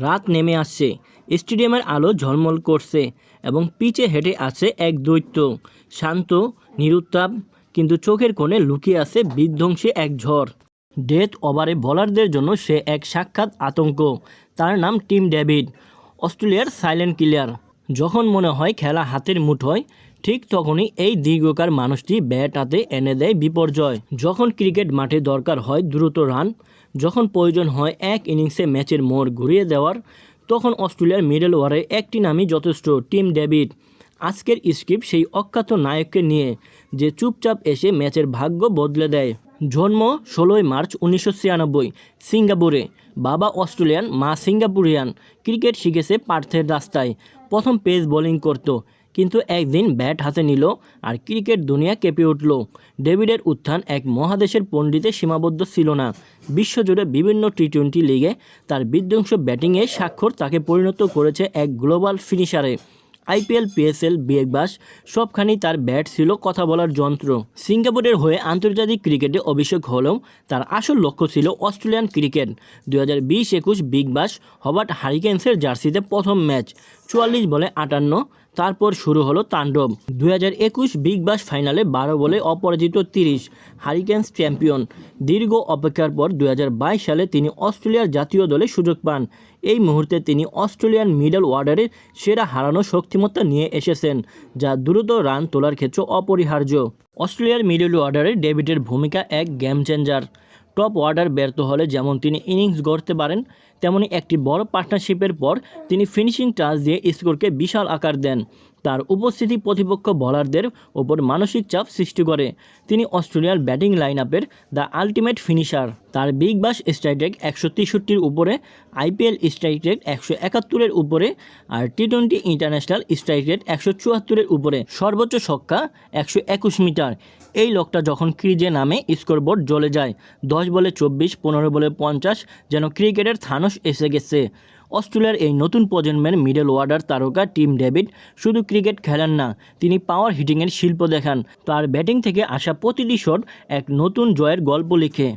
রাত নেমে আসছে। স্টেডিয়ামের আলো ঝলমল করছে এবং পিচে হেঁটে আছে এক দৈত্য। শান্ত, নিরুত্তাপ, কিন্তু চোখের কোণে লুকিয়ে আছে বিধ্বংসী এক ঝড়। ডেথ ওভারে বলারদের জন্য সে এক সাক্ষাৎ আতঙ্ক। তার নাম টিম ডেভিড। অস্ট্রেলিয়ার সাইলেন্ট কিলার। যখন মনে হয় খেলা হাতের মুঠোয়, ঠিক তখনই এই দীর্ঘকার মানুষটি ব্যাট হাতে এনে দেয় বিপর্যয়। যখন ক্রিকেট মাঠে দরকার হয় দ্রুত রান যখন প্রয়োজন হয় এক ইনিংসে ম্যাচের মোড় ঘুরিয়ে দেওয়ার, তখন অস্ট্রেলিয়ার মিডল ওভারে একটি নামই যথেষ্ট। টিম ডেভিড, আজকের স্ক্রিপ্ট সেই অখ্যাত নায়ককে নিয়ে যে চুপচাপ এসে ম্যাচের ভাগ্য বদলে দেয়। জন্ম ষোলোই মার্চ উনিশশো ছিয়ানব্বই, সিঙ্গাপুরে। বাবা অস্ট্রেলিয়ান, মা সিঙ্গাপুরিয়ান। ক্রিকেট শিখেছে পার্থের রাস্তায়। প্রথম পেস বোলিং করত। কিন্তু একদিন ব্যাট হাতে নিল আর ক্রিকেট দুনিয়া কেঁপে উঠল। ডেভিডের উত্থান এক মহাদেশের পণ্ডিতে সীমাবদ্ধ ছিল না। বিশ্বজুড়ে বিভিন্ন টি টোয়েন্টি লিগে তার বিধ্বংস ব্যাটিংয়ে স্বাক্ষর তাকে পরিণত করেছে এক গ্লোবাল ফিনিশারে। আইপিএল, পিএসএল বিএগবাস সবখানেই তার ব্যাট ছিল কথা বলার যন্ত্র। সিঙ্গাপুরের হয়ে আন্তর্জাতিক ক্রিকেটে অভিষেক হলেও তার আসল লক্ষ্য ছিল অস্ট্রেলিয়ান ক্রিকেট। দুই হাজার বিশ একুশ বিগ বাস হবার্ট হারিকেন্সের জার্সিতে প্রথম ম্যাচ, চুয়াল্লিশ বলে আটান্ন তারপর শুরু হলো তাণ্ডব। দুই হাজার একুশ বিগ বাস ফাইনালে বারো বলে অপরাজিত তিরিশ, হারিকেন্স চ্যাম্পিয়ন। দীর্ঘ অপেক্ষার পর দু হাজার বাইশ সালে তিনি অস্ট্রেলিয়ার জাতীয় দলে সুযোগ পান। এই মুহূর্তে তিনি অস্ট্রেলিয়ান মিডল ওয়ার্ডারের সেরা হারানো শক্তিমত্তা নিয়ে এসেছেন, যা দ্রুত রান তোলার ক্ষেত্রে অপরিহার্য। অস্ট্রেলিয়ার মিডল ওয়ার্ডারে ডেভিডের ভূমিকা এক গেম চেঞ্জার। টপ অর্ডার ব্যর্থ হলে যেমন তিনি ইনিংস গড়তে পারেন, তেমনি একটি বড় পার্টনারশিপের পর তিনি ফিনিশিং টাচ দিয়ে স্কোরকে বিশাল আকার দেন। তার উপস্থিতি প্রতিপক্ষ বলারদের ওপর মানসিক চাপ সৃষ্টি করে। তিনি অস্ট্রেলিয়ার ব্যাটিং লাইন আপের দ্য আলটিমেট ফিনিশার। তার বিগ বাস স্ট্রাইক রেট একশো তেষট্টির উপরে আইপিএল স্ট্রাইক রেট একশো একাত্তরের উপরে আর T twenty international strike rate একশো চুয়াত্তরের উপরে। সর্বোচ্চ ছক্কা একশো একুশ মিটার। এই লোকটা যখন ক্রিজে নামে, স্কোরবোর্ড জ্বলে যায়। দশ বলে চব্বিশ, পনেরো বলে পঞ্চাশ, যেন ক্রিকেটের থানস এসে গেছে। অস্ট্রেলিয়ার এই নতুন প্রজন্মের মিডল ওয়ার্ডার তারকা টিম ডেভিড শুধু ক্রিকেট খেলেন না, তিনি পাওয়ার হিটিংয়ের শিল্প দেখান। তার ব্যাটিং থেকে আসা প্রতিটি শট এক নতুন জয়ের গল্প লিখে।